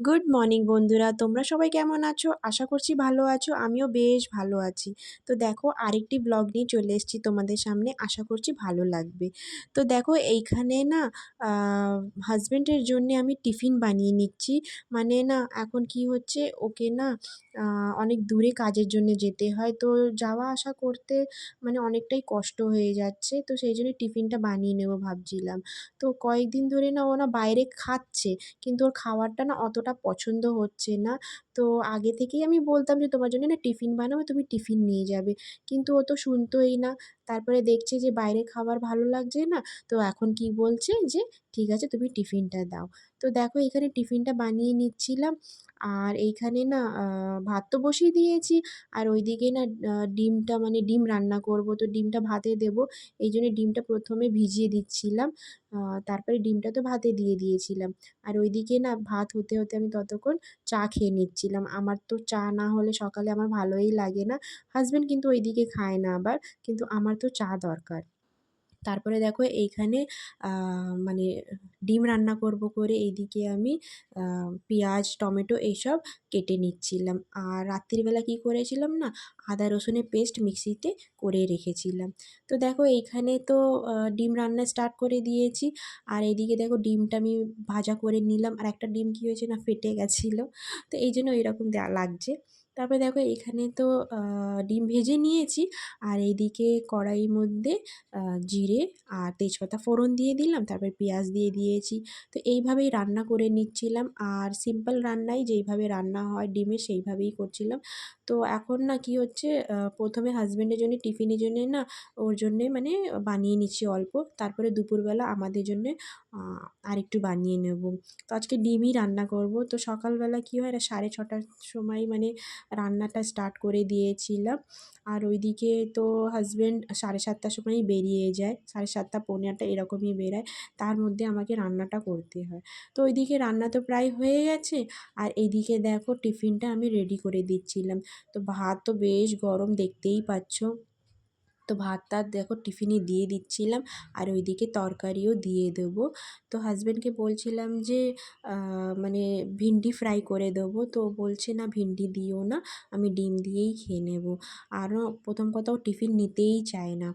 Good morning বন্ধুরা। তোমরা সবাই কেমন আছো? আশা করছি ভালো আছো। আমিও বেশ ভালো আছি। তো দেখো, আরেকটি ব্লগ নিয়ে চলে এসেছি তোমাদের সামনে। আশা করছি ভালো লাগবে। তো দেখো, এইখানে না হাজব্যান্ডের জন্যে আমি টিফিন বানিয়ে নিচ্ছি। মানে না, এখন কি হচ্ছে, ওকে না অনেক দূরে কাজের জন্য যেতে হয়। তো যাওয়া আসা করতে মানে অনেকটাই কষ্ট হয়ে যাচ্ছে। তো সেই জন্য টিফিনটা বানিয়ে নেব ভাবছিলাম। তো কয়েকদিন ধরে না, ও না বাইরে খাচ্ছে। কিন্তু ওর খাওয়ারটা না অতটা পছন্দ হচ্ছে না তো আগে থেকেই আমি বলতাম যে, তোমার জন্য না টিফিন বানাবো, তুমি টিফিন নিয়ে যাবে। কিন্তু ও তো শুনতোই না। তারপরে দেখছে যে বাইরে খাবার ভালো লাগছে না, তো এখন কি বলছে যে, ঠিক আছে, তুমি টিফিনটা দাও। তো দেখো, এখানে টিফিনটা বানিয়ে নিচ্ছিলাম। আর এইখানে না ভাত তো বসিয়ে দিয়েছি। আর ওইদিকে না ডিমটা মানে ডিম রান্না করব, তো ডিমটা ভাতে দেব। এই জন্য ডিমটা প্রথমে ভিজিয়ে দিচ্ছিলাম। তারপরে ডিমটা তো ভাতে দিয়ে দিয়েছিলাম। আর ওইদিকে না, ভাত হতে হতে আমি ততক্ষণ চা খেয়ে নিচ্ছিলাম। আমার তো চা না হলে সকালে আমার ভালোই লাগে না। হাজব্যান্ড কিন্তু ওইদিকে খায় না আবার। কিন্তু আমার তো চা দরকার। তারপরে দেখো এইখানে মানে ডিম রান্না করব করে এইদিকে আমি পেঁয়াজ, টমেটো এইসব কেটে নিচ্ছিলাম। আর রাত্রিবেলা কি করেছিলাম না, আদা রসুনের পেস্ট মিক্সিতে করে রেখেছিলাম। তো দেখো এইখানে তো ডিম রান্না স্টার্ট করে দিয়েছি। আর এইদিকে দেখো ডিমটা আমি ভাজা করে নিলাম। আর একটা ডিম কী হয়েছে না, ফেটে গেছিল। তো এই জন্য এরকম লাগছে। তারপরে দেখো এখানে তো ডিম ভেজে নিয়েছি। আর এইদিকে কড়াইয়ের মধ্যে জিরে আর তেজপাতা ফোড়ন দিয়ে দিলাম, তারপরে পেঁয়াজ দিয়ে দিয়েছি। তো এইভাবেই রান্না করে নিচ্ছিলাম। আর সিম্পল রান্নাই যেইভাবে রান্না হয় ডিমের সেইভাবেই করছিলাম। তো এখন না কি হচ্ছে প্রথমে হাজব্যান্ডের জন্য, টিফিনের জন্যে না ওর জন্যে মানে বানিয়ে নিচ্ছি অল্প। তারপরে দুপুরবেলা আমাদের জন্যে আর একটু বানিয়ে নেব। তো আজকে ডিমই রান্না করব। তো সকালবেলা কী হয় সাড়ে ছটার সময় মানে রান্নাটা স্টার্ট করে দিয়েছিলাম। আর ওইদিকে তো হাজব্যান্ড সাড়ে সাতটার সময়ই বেরিয়ে যায়। সাড়ে সাতটা, পৌনে আটটা এরকমই বেরোয়। তার মধ্যে আমাকে রান্নাটা করতে হয়। তো ওইদিকে রান্না তো প্রায় হয়ে গেছে। আর এইদিকে দেখো টিফিনটা আমি রেডি করে দিচ্ছিলাম। তো ভাত তো বেশ গরম দেখতেই পাচ্ছ। তো ভাত টাত দেখো টিফিনে দিয়ে দিচ্ছিলাম আর ওইদিকে তরকারিও দিয়ে দেবো। তো হাজব্যান্ডকে বলছিলাম যে মানে ভিন্ডি ফ্রাই করে দেবো। তো বলছে, না, ভিন্ডি দিও না, আমি ডিম দিয়েই খেয়ে নেব। আরও প্রথম কথাও টিফিন নিতেই চায় না।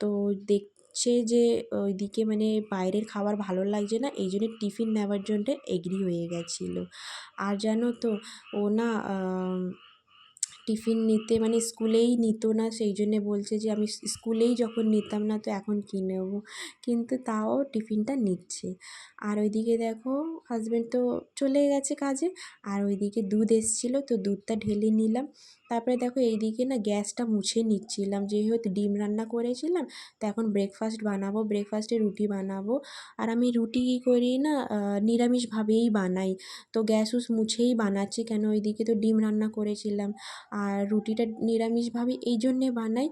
তো দেখ সে যে, ওইদিকে মানে বাইরের খাবার ভালো লাগছে না, এই জন্য টিফিন নেওয়ার জন্য এগ্রি হয়ে গেছিল। আর জানো তো, ও না টিফিন নিতে মানে স্কুলেই নিত না, সেই জন্যে বলছে যে আমি স্কুলেই যখন নিতাম না তো এখন কী কিন্তু তাও টিফিনটা নিচ্ছে। আর ওইদিকে দেখো হাজব্যান্ড তো চলে গেছে কাজে, আর ওইদিকে দুধ এসেছিল তো দুধটা ঢেলে নিলাম। তারপরে দেখো এইদিকে না গ্যাসটা মুছে নিচ্ছিলাম, যেহেতু ডিম রান্না করেছিলাম, তো এখন ব্রেকফাস্ট বানাবো ব্রেকফাস্টে রুটি বানাবো। আর আমি রুটি কী করি না নিরামিষভাবেই বানাই। তো গ্যাস উস মুছেই বানাচ্ছি, কেন ওইদিকে তো ডিম রান্না করেছিলাম। আর রুটিটা নিরামিষভাবে এই জন্যে বানাই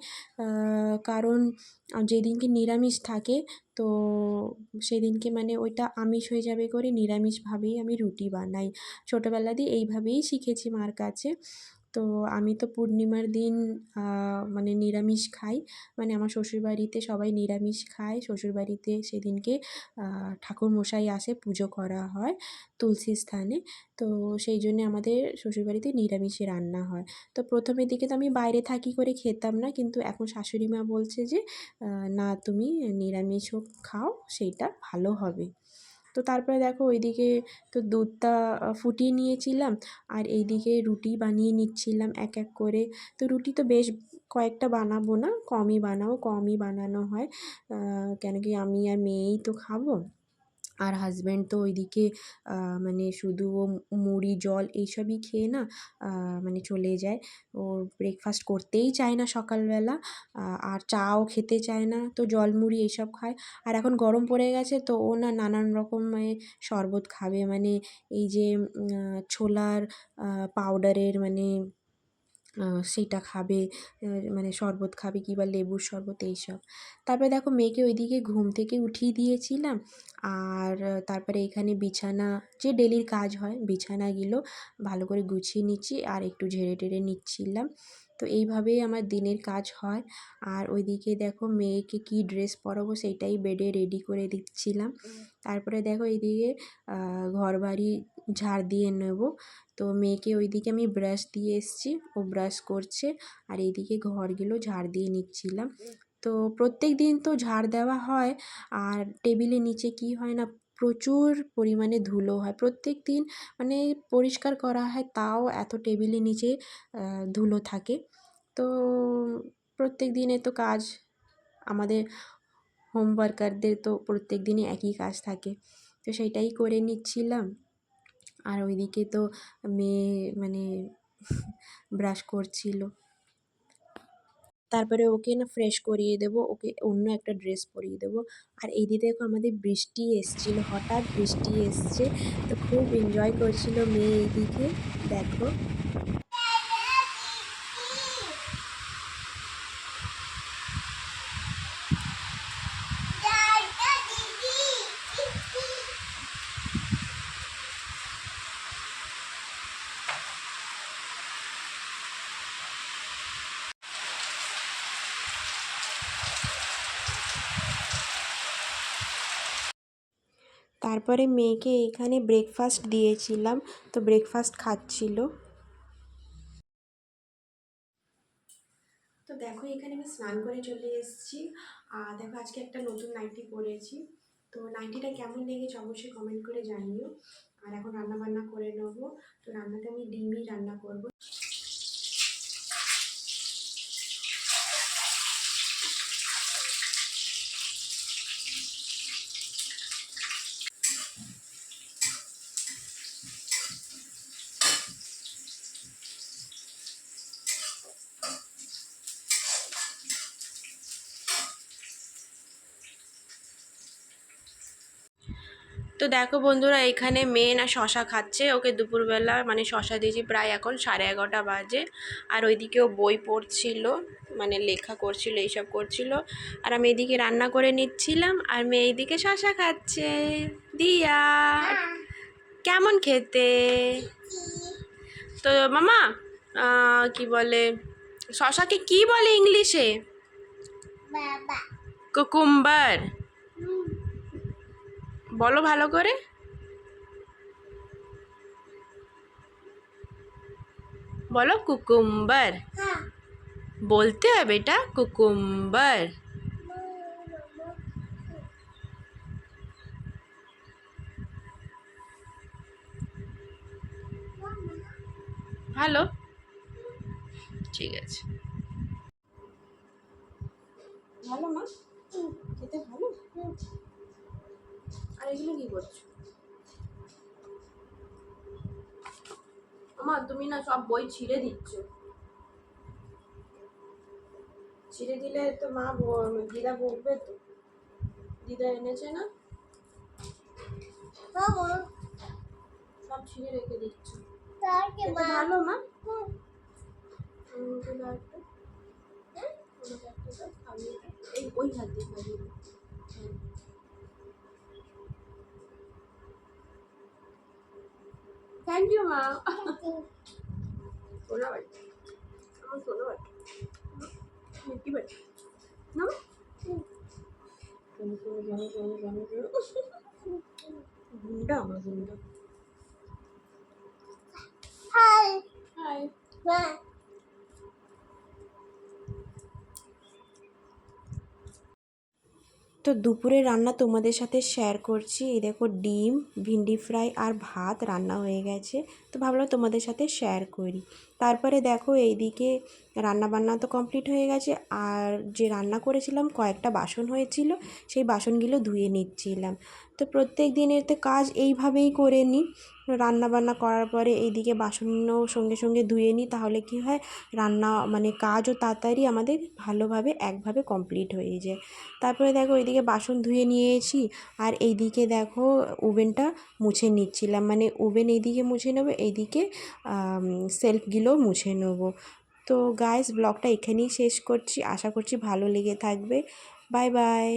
কারণ যেদিনকে নিরামিষ থাকে, তো সেদিনকে মানে ওইটা আমিষ হয়ে যাবে করে নিরামিষভাবেই আমি রুটি বানাই। ছোটোবেলা দিয়ে এইভাবেই শিখেছি মার কাছে। তো আমি তো পূর্ণিমার দিন মানে নিরামিষ খাই। মানে আমার শ্বশুরবাড়িতে সবাই নিরামিষ খায়। শ্বশুরবাড়িতে সেদিনকে ঠাকুরমশাই আসে, পুজো করা হয় তুলসী স্থানে। তো সেই জন্যে আমাদের শ্বশুরবাড়িতে নিরামিষে রান্না হয়। তো প্রথমের দিকে তো আমি বাইরে থাকি করে খেতাম না। কিন্তু এখন শাশুড়ি মা বলছে যে না, তুমি নিরামিষও খাও, সেইটা ভালো হবে। তো তারপরে দেখো ওইদিকে তো দুধটা ফুটিয়ে নিয়েছিলাম আর এইদিকে রুটি বানিয়ে নিচ্ছিলাম এক এক করে। তো রুটি তো বেশ কয়েকটা বানাবো না, কমই বানাবো, কমই বানানো হয়। কেন কি আমি আর মেয়েই তো খাব। আর হাজব্যান্ড তো ওইদিকে মানে শুধু ও মুড়ি, জল এইসবই খেয়ে না মানে চলে যায়। ও ব্রেকফাস্ট করতেই চায় না সকালবেলা আর চাও খেতে চায় না, তো জল মুড়ি এইসব খায়। আর এখন গরম পড়ে গেছে, তো ও না নানান রকম শরবত খাবে। মানে এই যে ছোলার পাউডারের মানে সেইটা খাবে মানে শরবত খাবে কিংবা লেবুর শরবত এইসব। তারপরে দেখো মেয়েকে ওইদিকে ঘুম থেকে উঠিয়ে দিয়েছিলাম। আর তারপরে এখানে বিছানা, যে ডেলির কাজ হয়, বিছানাগুলো ভালো করে গুছিয়ে নিচ্ছি আর একটু ঝেড়ে টেড়ে নিচ্ছিলাম। তো এইভাবেই আমার দিনের কাজ হয়। আর ওইদিকে দেখো মেয়েকে কি ড্রেস পরাবো সেইটাই বেডে রেডি করে দিচ্ছিলাম। তারপরে দেখো এইদিকে ঘর বাড়ি ঝাড় দিয়ে নেব। তো মেয়েকে ওইদিকে আমি ব্রাশ দিয়ে এসেছি। ও ব্রাশ করছে আর এইদিকে ঘরগুলো ঝাড় দিয়ে নিচ্ছিলাম। তো প্রত্যেক দিন তো ঝাড় দেওয়া হয় আর টেবিলের নিচে কি হয় না, প্রচুর পরিমাণে ধুলো হয়। প্রত্যেক দিন মানে পরিষ্কার করা হয় তাও এত টেবিলের নিচে ধুলো থাকে। তো প্রত্যেক দিনে তো কাজ, আমাদের হোম ওয়ার্কারদের তো প্রত্যেক দিনই একই কাজ থাকে। তো সেইটাই করে নিচ্ছিলাম। আর ওইদিকে তো মেয়ে মানে ব্রাশ করছিল। তারপরে ওকে না ফ্রেশ করিয়ে দেবো, ওকে অন্য একটা ড্রেস পরিয়ে দেবো। আর এইদিকে দেখো আমাদের বৃষ্টি এসছিল, হঠাৎ বৃষ্টি এসছে, তো খুব এনজয় করছিল মেয়ে এইদিকে, দেখো। তারপরে মেয়েকে এখানে ব্রেকফাস্ট দিয়েছিলাম, তো ব্রেকফাস্ট খাচ্ছিল। তো দেখো, এখানে আমি স্নান করে চলে এসেছি। আর দেখো, আজকে একটা নতুন নাইটি পরেছি। তো নাইটিটা কেমন লেগেছে অবশ্যই কমেন্ট করে জানিও। আর এখন রান্না বান্না করে নেব। তো রান্নাতে আমি ডিমই রান্না করব। তো দেখো বন্ধুরা এখানে মেয়ে না শশা খাচ্ছে। ওকে দুপুরবেলা মানে শশা দিয়েছি প্রায় এখন সাড়ে এগারোটা বাজে। আর ওইদিকেও বই পড়ছিল মানে লেখা করছিল এইসব করছিল। আর আমি এদিকে রান্না করে নিচ্ছিলাম আর মেয়ে এইদিকে শশা খাচ্ছে। দিয়া কেমন খেতে? তো মামা কি বলে শশাকে কি বলে ইংলিশে? কুকুম্বার। বলো ভালো করে। বলো কুকুম্বার। বলতে হবে এটা, কুকুম্বার। ভালো। ঠিক আছে। ভালো খেতে ভালো? আর এগুলো কি করছ? আমার তুমি না সব বই ছিঁড়ে দিচ্ছ। ছিঁড়ে দিলে তো মা দিদা বকবে তো। দিদা এনেছে না? সব ছিঁড়ে রেখে দিচ্ছ। ভালো মা এই ওই হাত দিয়ে থ্যাংক ইউ মা সোনা বাড়ি আমার সোনা বাড়ি মিষ্টি বাড়ি না গুন্ডা আমার গুন্ডা হাই হাই তো দুপুরে রান্না তোমাদের সাথে শেয়ার করছি। এই দেখো ডিম, ভিন্ডি ফ্রাই আর ভাত রান্না হয়ে গেছে। তো ভাবলাম তোমাদের সাথে শেয়ার করি। তারপরে দেখো এইদিকে রান্না বান্না তো কমপ্লিট হয়ে গেছে। আর যে রান্না করেছিলাম, কয়েকটা বাসন হয়েছিল, সেই বাসনগুলো ধুয়ে নিচ্ছিলাম। তো প্রত্যেক দিনের তো কাজ এইভাবেই করে নিই রান্নাবান্না করার পরে এইদিকে বাসনও সঙ্গে সঙ্গে ধুয়ে নিই তাহলে কি হয়, রান্না মানে কাজও তাড়াতাড়ি আমাদের ভালোভাবে একভাবে কমপ্লিট হয়ে যায়। তারপরে দেখো এইদিকে বাসন ধুয়ে নিয়েছি, আর এইদিকে দেখো ওভেনটা মুছে নিচ্ছিলাম। মানে ওভেন এইদিকে মুছে নেব, এইদিকে সেলফগুলো মুছে নেব। তো গাইস ব্লগটা এখানেই শেষ করছি। আশা করছি ভালো লেগে থাকবে। Bye bye